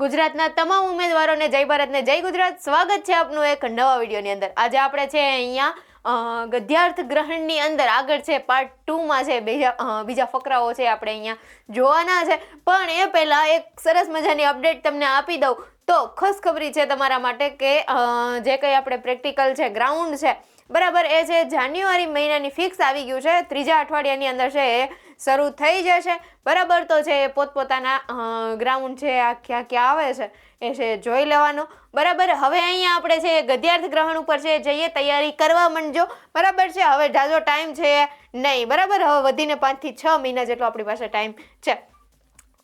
ગુજરાતના તમામ ઉમેદવારોને જય ભારતને જય ગુજરાત. સ્વાગત છે આપનું એક નવા વિડીયોની અંદર. આજે આપણે છે અહીંયા ગધ્યાર્થ ગ્રહણની અંદર આગળ છે. પાર્ટ ટુમાં છે. બીજા બીજા ફકરાઓ છે આપણે અહીંયા જોવાના છે. પણ એ પહેલાં એક સરસ મજાની અપડેટ તમને આપી દઉં. તો ખસખબરી છે તમારા માટે કે જે કંઈ આપણે પ્રેક્ટિકલ છે ગ્રાઉન્ડ છે. બરાબર, એ છે જાન્યુઆરી મહિનાની ફિક્સ આવી ગયું છે. ત્રીજા અઠવાડિયાની અંદર છે એ શરૂ થઈ જશે. બરાબર તો છે પોતપોતાના ગ્રાઉન્ડ છે આ ક્યાં ક્યાં આવે છે, એ છે જોઈ લેવાનું. બરાબર, હવે અહીંયા આપણે છે ગદ્યાર્થ ગ્રહણ ઉપર છે જઈએ, તૈયારી કરવા માંડજો. બરાબર છે, હવે જાજો ટાઈમ છે નહીં. બરાબર, હવે વધીને પાંચથી છ મહિના જેટલો આપણી પાસે ટાઈમ છે.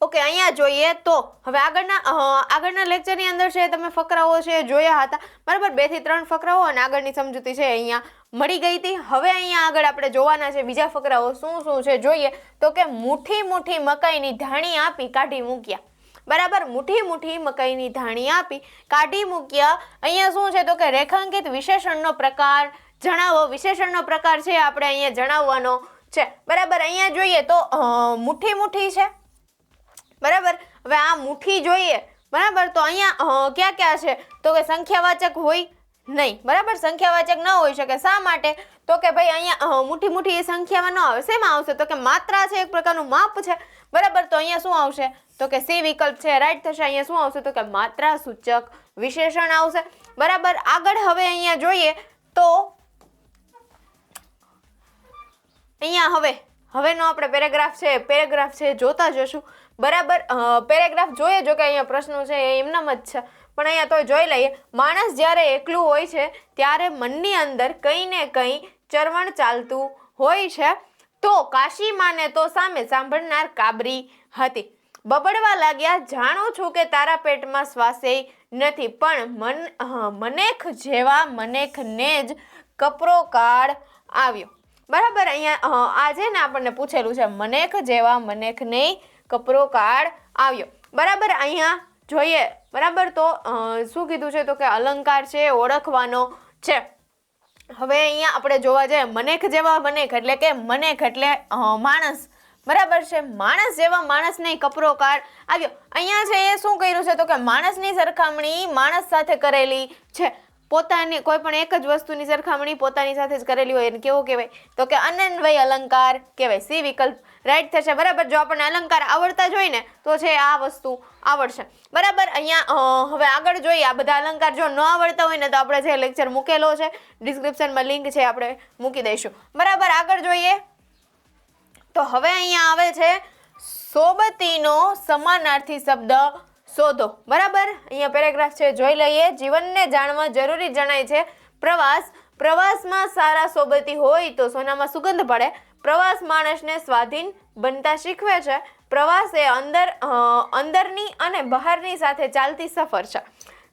ઓકે, અહીંયા જોઈએ તો હવે આગળના આગળના લેક્ચરની અંદર છે, તમે ફકરાઓ છે, જોયા હતા. બરાબર, બેથી ત્રણ ફકરાઓ અને આગળની સમજૂતી છે, અહીંયા મળી ગઈ હતી. હવે અહીંયા આગળ આપણે જોવાના છે, બીજા ફકરાઓ શું શું છે, જોઈએ. તો કે મુઠ્ઠી મુઠ્ઠી મકાઈની ધાણી આપી કાઢી મૂક્યા. બરાબર, મુઠ્ઠી મુઠ્ઠી મકાઈની ધાણી આપી કાઢી મૂક્યા. અહીંયા શું છે, તો કે રેખાંકિત વિશેષણનો પ્રકાર જણાવો. વિશેષણનો પ્રકાર છે, આપણે અહીંયા જણાવવાનો છે. બરાબર, અહીંયા જોઈએ તો મુઠ્ઠી મુઠ્ઠી છે. બરાબર? હવે આ મુઠ્ઠી જોઈએ. બરાબર? તો અહીંયા ક્યાં ક્યાં છે? તો કે સંખ્યાવાચક હોય નહીં. બરાબર? સંખ્યાવાચક ન હોઈ શકે. શા માટે? તો કે ભાઈ અહીંયા મુઠ્ઠી મુઠ્ઠી એ સંખ્યામાં ન આવે. શેમાં આવશે? તો કે માત્રા છે, એક પ્રકારનું માપ છે. બરાબર? તો અહીંયા શું આવશે? તો કે સી વિકલ્પ છે, રાઈટ થશે. અહીંયા શું આવશે? તો કે માત્રા સૂચક વિશેષણ આવશે. બરાબર? આગળ હવે અહીંયા જોઈએ તો અહીંયા હવે, હવેનો આપણે પેરેગ્રાફ છે પેરેગ્રાફ છે જોતા જશું. બરાબર પેરેગ્રાફ જોઈએ જો કે અહીંયા પ્રશ્નો છે, એ એમનામ જ છે. પણ અહીંયા તો જોઈ લઈએ, માણસ જ્યારે એકલું હોય છે, ત્યારે મનની અંદર કંઈ ને કંઈ ચરવણ ચાલતું હોય છે. તો કાશીમાને તો સામે સાંભળનાર કાબરી હતી. બબડવા લાગ્યા, જાણું છું કે તારા પેટમાં શ્વાસે નથી, પણ મન મનેખ જેવા મનેખને જ કપરો કાળ આવ્યો. બરાબર, અહીંયા આજે ને આપણને પૂછેલું છે, મનેખ જેવા મનેખને કપરો કાળ આવ્યો. બરાબર, અહીંયા જોઈએ. બરાબર તો શું કીધું છે તો કે અલંકાર છે, ઓળખવાનો છે. હવે અહીંયા આપણે જોવા જઈએ, મનેખ જેવા મનેખ, એટલે કે મનેખ એટલે માણસ. બરાબર છે? માણસ જેવા માણસને કપરો કાળ આવ્યો. અહીંયા છે એ શું કર્યું છે તો કે માણસની સરખામણી માણસ સાથે કરેલી છે. પોતાની કોઈ પણ એક જ વસ્તુની સરખામણી પોતાની સાથે જ કરેલી હોય એને કેવો કહેવાય? તો કે અનન્વય અલંકાર કહેવાય. સી વિકલ્પ. રાઈટ થશે. બરાબર? જો આપણને અલંકાર આવડતા જ ને, તો છે આ વસ્તુ આવડશે. બરાબર? અહીંયા હવે આગળ જોઈએ. આ બધા અલંકાર જો ન આવડતા હોય ને, તો આપણે જે લેક્ચર મૂકેલો છે ડિસ્ક્રિપ્શનમાં લિંક છે આપણે મૂકી દઈશું. બરાબર? આગળ જોઈએ. તો હવે અહીંયા આવે છે, સોબતીનો સમાનાર્થી શબ્દ શોધો. બરાબર? અહીંયા પેરેગ્રાફ છે, જોઈ લઈએ. જીવનને જાણવા જરૂરી જણાય છે. પ્રવાસ, પ્રવાસમાં સારા સોબતી હોય તો સોનામાં સુગંધ પડે. પ્રવાસ માણસને સ્વાધીન બનતા શીખવે છે. પ્રવાસ એ અંદર અંદરની અને બહારની સાથે ચાલતી સફર છે.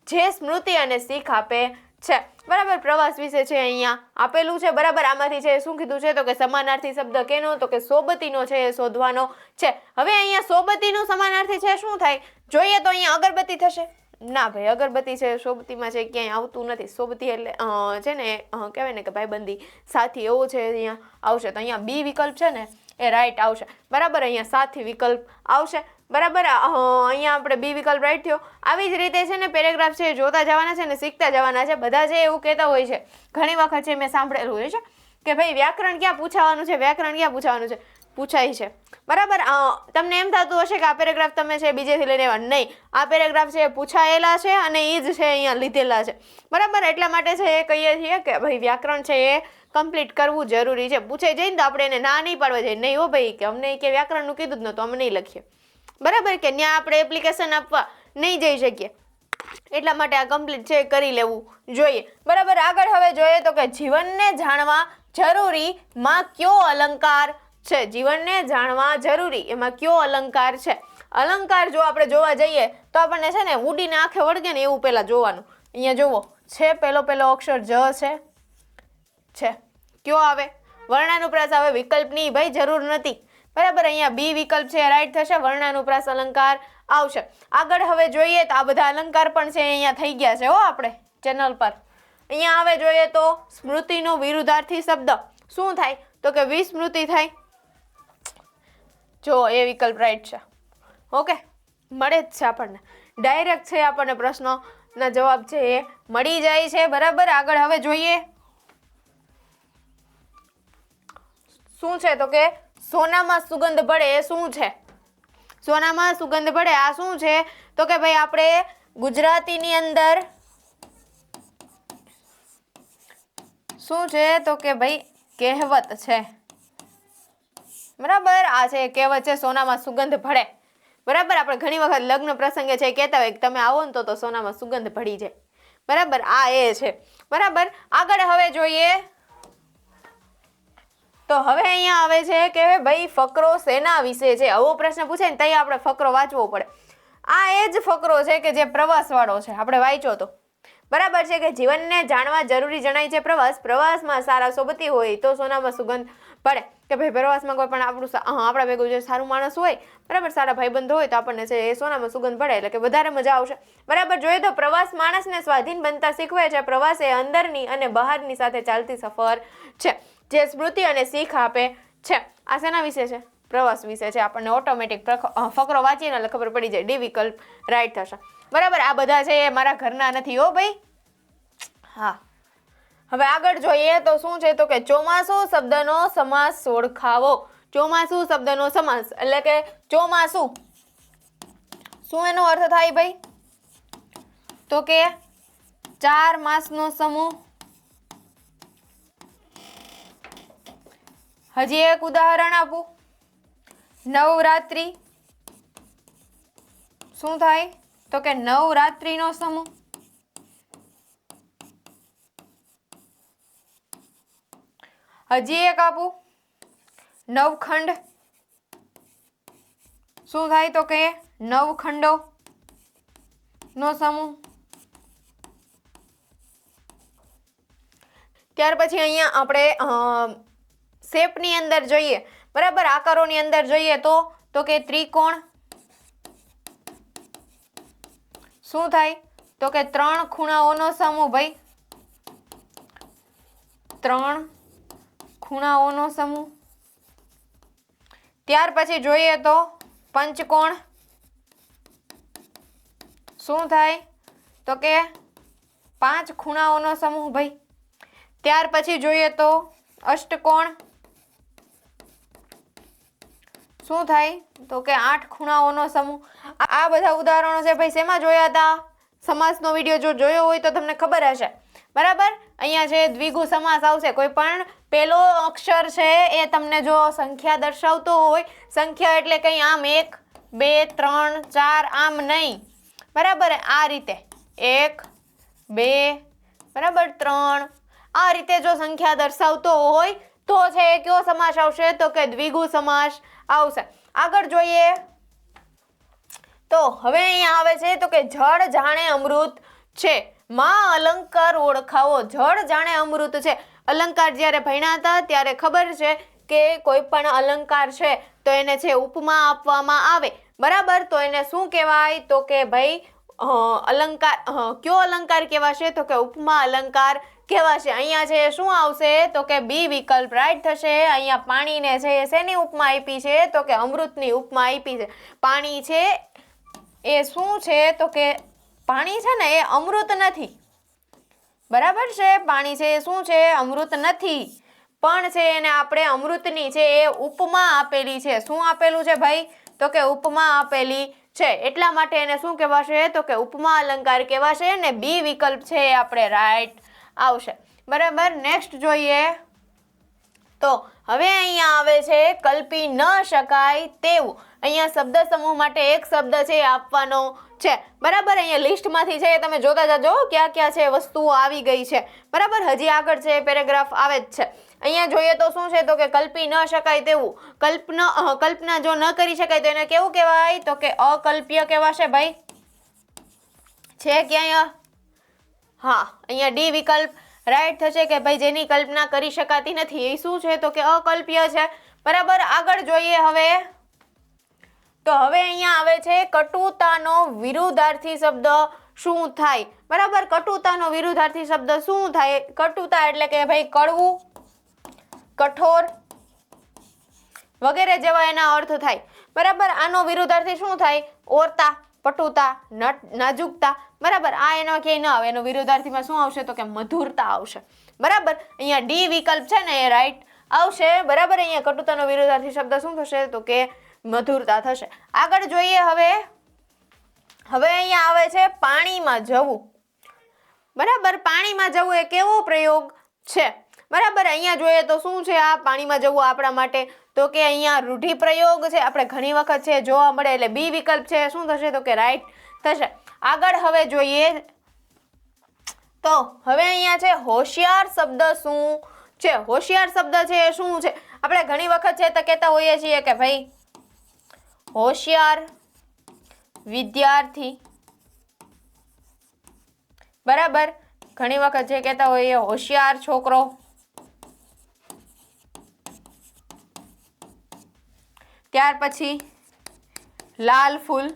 જે સ્મૃતિ અને શીખ આપે છે. બરાબર, પ્રવાસ વિશે છે અહીંયા આપેલું છે. બરાબર, આમાંથી છે શું કીધું છે? તો કે સમાનાર્થી શબ્દ કેનો? તો કે સોબતીનો છે એ શોધવાનો છે. હવે અહીંયા સોબતીનો સમાનાર્થી છે શું થાય? જોઈએ તો અહીંયા અગરબત્તી થશે. ના ભાઈ, અગરબત્તી છે સોબતીમાં છે ક્યાંય આવતું નથી. સોબતી એટલે છે ને કહેવાય ને કે ભાઈબંધી સાથી એવો છે અહીંયા આવશે. તો અહીંયા બી વિકલ્પ છે ને, એ રાઈટ આવશે. બરાબર, અહીંયા સાથી વિકલ્પ આવશે. બરાબર? અહીંયા આપણે બી વિકલ્પ રાઈટ થયો. આવી જ રીતે છે ને પેરેગ્રાફ છે જોતા જવાના છે ને, શીખતા જવાના છે. બધા છે એવું કહેતા હોય છે, ઘણી વખત છે મેં સાંભળેલું હોય છે કે ભાઈ, વ્યાકરણ ક્યાં પૂછાવાનું છે, વ્યાકરણ ક્યાં પૂછાવાનું છે? પૂછાય છે. બરાબર? તમને એમ થતું હશે કે આ પેરેગ્રાફ તમે છે બીજેથી લઈને આવ્યા નહીં. આ પેરેગ્રાફ છે પૂછાયેલા છે અને એ જ છે અહીંયા લીધેલા છે. બરાબર? એટલા માટે છે એ કહીએ છીએ કે ભાઈ, વ્યાકરણ છે એ કમ્પ્લીટ કરવું જરૂરી છે. પૂછાઈ જઈને તો આપણે એને ના નહીં પાડવા જઈએ. નહીં હો ભાઈ, કે અમને કે વ્યાકરણનું કીધું જ નહોતું, અમે નહીં લખીએ. બરાબર કે ત્યાં આપણે એપ્લિકેશન આપવા નહીં જઈ શકીએ. એટલા માટે આ કમ્પ્લીટ છે કરી લેવું જોઈએ. બરાબર, આગળ હવે જોઈએ તો કે જીવનને જાણવા જરૂરી માં કયો અલંકાર છે? જીવનને જાણવા જરૂરી, એમાં કયો અલંકાર છે? અલંકાર જો આપણે જોવા જઈએ તો આપણને છે ને ઉડીને આંખે વળગે ને એવું પહેલાં જોવાનું. અહીંયા જુઓ, છે, પહેલો પહેલો અક્ષર જ છે. છે. કયો આવે? વર્ણાનુપ્રાસ આવે વિકલ્પની ભાઈ જરૂર નથી. બરાબર, અહીંયા બી વિકલ્પ છે રાઈટ થશે વર્ણાનુપ્રાસ અલંકાર આવશે. આગળ હવે જોઈએ તો આ બધા અલંકાર પણ છે, અહીંયા થઈ ગયા છે, હો આપણે ચેનલ પર. અહીંયા હવે જોઈએ તો સ્મૃતિનો વિરુદ્ધાર્થી શબ્દ. શું થાય? તો કે વિસ્મૃતિ થાય. જો, એ વિકલ્પ રાઈટ છે. ઓકે? મળે જ છે આપણને. ડાયરેક્ટ છે આપણને પ્રશ્નોના જવાબ છે, એ મળી જાય છે, બરાબર? આગળ હવે જોઈએ. શું છે તો કે સોનામાં સુગંધ ભળે એ શું છે? સોનામાં સુગંધ ભળે આ શું છે? તો કે ભાઈ આપણે ગુજરાતીની અંદર શું છે? તો કે ભાઈ કહેવત છે. બરાબર? આ છે, કહેવત છે, સોનામાં સુગંધ ભળે બરાબર? આપણે ઘણી વખત લગ્ન પ્રસંગે છે કહેતા હોય કે તમે આવો ને તો સોનામાં સુગંધ ભળી જાય. બરાબર? આ એ છે. બરાબર? આગળ હવે જોઈએ તો હવે અહીંયા આવે છે કે ભાઈ ફકરો શેના વિશે છે? આવો પ્રશ્ન પૂછે ને ત્યાં આપણે ફકરો વાંચવો પડે. આ એ જ ફકરો છે કે જે પ્રવાસવાળો છે. આપણે વાંચ્યો તો. બરાબર છે કે જીવનને જાણવા જરૂરી જણાય છે પ્રવાસ? પ્રવાસમાં સારા સોબતી હોય તો સોનામાં સુગંધ પડે. કે ભાઈ પ્રવાસમાં કોઈ પણ આપણું આપણા ભેગું જે સારું માણસ હોય, બરાબર, સારા ભાઈબંધો હોય તો આપણને છે એ સોનામાં સુગંધ પડે એટલે કે વધારે મજા આવશે. બરાબર, જોઈએ તો પ્રવાસ માણસને સ્વાધીન બનતા શીખવે છે. પ્રવાસ એ અંદરની અને બહારની સાથે ચાલતી સફર છે. જે સ્મૃતિ અને શીખ આપે છે. આ શેના વિશે છે? પ્રવાસ વિશે છે. આપણને ઓટોમેટિક ફકરો વાંચીને ખબર પડી જાય. ડી વિકલ્પ રાઈટ થશે. બરાબર? આ બધા છે એ મારા ઘરના નથી. હો ભાઈ? હા. હવે આગળ જોઈએ તો શું છે તો કે ચોમાસું શબ્દનો સમાસ ઓળખાવો. ચોમાસું શબ્દનો સમાસ એટલે કે ચોમાસું. શું એનો અર્થ થાય ભાઈ? તો કે ચાર માસનો સમૂહ હજી એક ઉદાહરણ આપું. નવરાત્રિ. શું થાય? તો કે નવરાત્રિનો સમૂહ. હજી એક આપું. નવખંડ. શું થાય? તો કે નવખંડો નો સમૂહ. ત્યાર પછી અહીંયા આપણે શેપની અંદર જોઈએ, બરાબર? આકારોની અંદર જોઈએ તો તો કે ત્રિકોણ. શું થાય? તો કે ત્રણ ખૂણાઓનો સમૂહ ભાઈ. ત્રણ ખૂણાઓનો સમૂહ. ત્યાર પછી જોઈએ તો પંચકોણ. શું થાય? તો કે પાંચ ખૂણાઓનો સમૂહ ભાઈ. ત્યાર પછી જોઈએ તો અષ્ટકોણ. શું થાય? તો કે આઠ ખૂણાઓનો સમૂહ. આ બધા ઉદાહરણો છે ભાઈ, શેમાં જોયા હતા સમાસનો વીડિયો જો જોયો હોય તો તમને ખબર હશે. બરાબર? અહીંયા છે દ્વિગુ સમાસ આવશે, કોઈ પણ પેલો અક્ષર છે એ તમને જો સંખ્યા દર્શાવતો હોય, સંખ્યા એટલે કંઈ આમ એક, બે, ત્રણ, ચાર, આમ નહીં. બરાબર? આ રીતે. એક, બે, બરાબર? ત્રણ. આ રીતે જો સંખ્યા દર્શાવતો હોય તો છે એ કયો સમાસ આવશે? તો કે દ્વિગુ સમાસ આવશે. આગળ જોઈએ. તો હવે અહીંયા આવે છે, તો કે જળ જાણે અમૃત છે. માં અલંકાર ઓળખાવો. જળ જાણે અમૃત છે. અલંકાર જ્યારે ભણ્યા હતા, ત્યારે ખબર છે કે કોઈ પણ અલંકાર છે, તો એને છે, ઉપમા આપવામાં આવે. બરાબર? તો એને શું કહેવાય? તો કે ભાઈ અલંકાર કયો અલંકાર કહેવાશે? તો કે ઉપમા અલંકાર કહેવાશે અહીંયા છે, શું આવશે? તો કે, બી વિકલ્પ રાઈટ થશે. અહીંયા પાણીને છે, શેની ઉપમા આપી છે? તો કે, અમૃતની ઉપમા આપી છે. પાણી છે, એ શું છે? તો કે, પાણી છે ને, એ અમૃત નથી. બરાબર છે? પાણી છે, એ શું છે? અમૃત નથી. પણ છે એને આપણે અમૃતની છે, એ ઉપમા આપેલી છે. શું આપેલું છે ભાઈ? તો કે, ઉપમા આપેલી છે. એટલા માટે એને શું કહેવાશે? તો કે, ઉપમા અલંકાર કહેવાશે ને, બી વિકલ્પ છે આપણે રાઈટ આવશે. બરાબર નેક્સ્ટ જોઈએ. તો હવે અહીંયા આવે છે, કલ્પી ન શકાય તેવું. અહીંયા શબ્દ સમૂહ માટે એક શબ્દ છે આપવાનો છે. બરાબર, અહીંયા લિસ્ટમાંથી છે તમે જોતા જાજો, ક્યાં ક્યાં છે વસ્તુઓ આવી ગઈ છે. બરાબર, હજી આગળ છે પેરેગ્રાફ આવે જ છે. અહીંયા જોઈએ તો શું છે તો કે કલ્પી ન શકાય તેવું. કલ્પના કલ્પના જો ન કરી શકાય તો એને કેવું કહેવાય? તો કે અકલ્પ્ય કહેવાશે ભાઈ. છે ક્યાંય? હા, અહીંયા ડી વિકલ્પ રાઈટ થશે કે ભાઈ જેની કલ્પના કરી શકાતી નથી. એ શું છે તો કે અકલ્પ્ય છે. બરાબર, આગળ જોઈએ હવે. તો હવે અહીંયા આવે છે કટુતાનો વિરુદ્ધાર્થી શબ્દ શું થાય? બરાબર, કટુતાનો વિરુદ્ધાર્થી શબ્દ શું થાય? કટુતા એટલે કે ભાઈ કડવું, કઠોર વગેરે જેવા એના અર્થ થાય. બરાબર, આનો વિરુદ્ધાર્થી શું થાય? ઓરતા. પટુતા નાજુકતા. બરાબર, આ એનો ક્યાંય ન આવે, એનો વિરોધાર્થીમાં શું આવશે? તો કે મધુરતા આવશે. બરાબર? અહીંયા ડી વિકલ્પ છે ને એ રાઈટ આવશે. બરાબર? અહીંયા કટુતાનો વિરોધાર્થી શબ્દ શું થશે? તો કે મધુરતા થશે. આગળ જોઈએ હવે. હવે અહીંયા આવે છે પાણીમાં જવું. બરાબર? પાણીમાં જવું એ કેવો પ્રયોગ છે? બરાબર? અહીંયા જોઈએ તો શું છે આ પાણીમાં જવું આપણા માટે તો કે અહીંયા રૂઢિપ્રયોગ છે, આપણે ઘણી વખત છે, જોવા મળે એટલે બી વિકલ્પ છે. શું થશે તો કે રાઈટ થશે. આગળ હવે જોઈએ. તો હવે અહીંયા છે, હોશિયાર શબ્દ શું છે? હોશિયાર શબ્દ છે એ શું છે? આપણે ઘણી વખત છે તો કહેતા હોઈએ છીએ કે ભાઈ, હોશિયાર વિદ્યાર્થી. બરાબર? ઘણી વખત જે કહેતા હોઈએ, હોશિયાર છોકરો. ત્યાર પછી લાલ ફૂલ.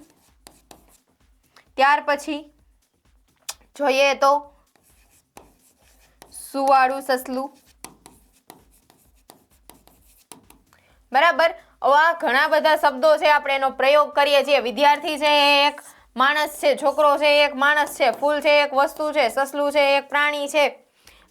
ત્યાર પછી જોઈએ તો સુવાળું સસલું. બરાબર? આવા ઘણા બધા શબ્દો છે, આપણે એનો પ્રયોગ કરીએ છીએ. વિદ્યાર્થી છે એક, માણસ છે, છોકરો છે એક, માણસ છે, ફૂલ છે એક, વસ્તુ છે, સસલું છે એક, પ્રાણી છે.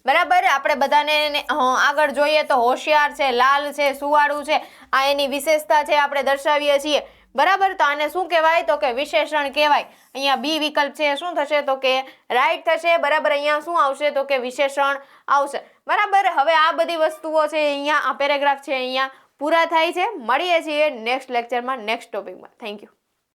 બરાબર? આપણે બધાને આગળ જોઈએ તો હોશિયાર છે, લાલ છે, સુવાળું છે. આ એની વિશેષતા છે, આપણે દર્શાવીએ છીએ. બરાબર? તો આને શું કહેવાય? તો કે વિશેષણ કહેવાય. અહીંયા બી વિકલ્પ છે, શું થશે? તો કે રાઈટ થશે. બરાબર? અહીંયા શું આવશે? તો કે વિશેષણ આવશે. બરાબર? હવે આ બધી વસ્તુઓ છે, અહીંયા આ પેરેગ્રાફ છે, અહીંયા પૂરા થાય છે. મળીએ છીએ નેક્સ્ટ લેક્ચરમાં નેક્સ્ટ ટોપિકમાં થેન્ક યુ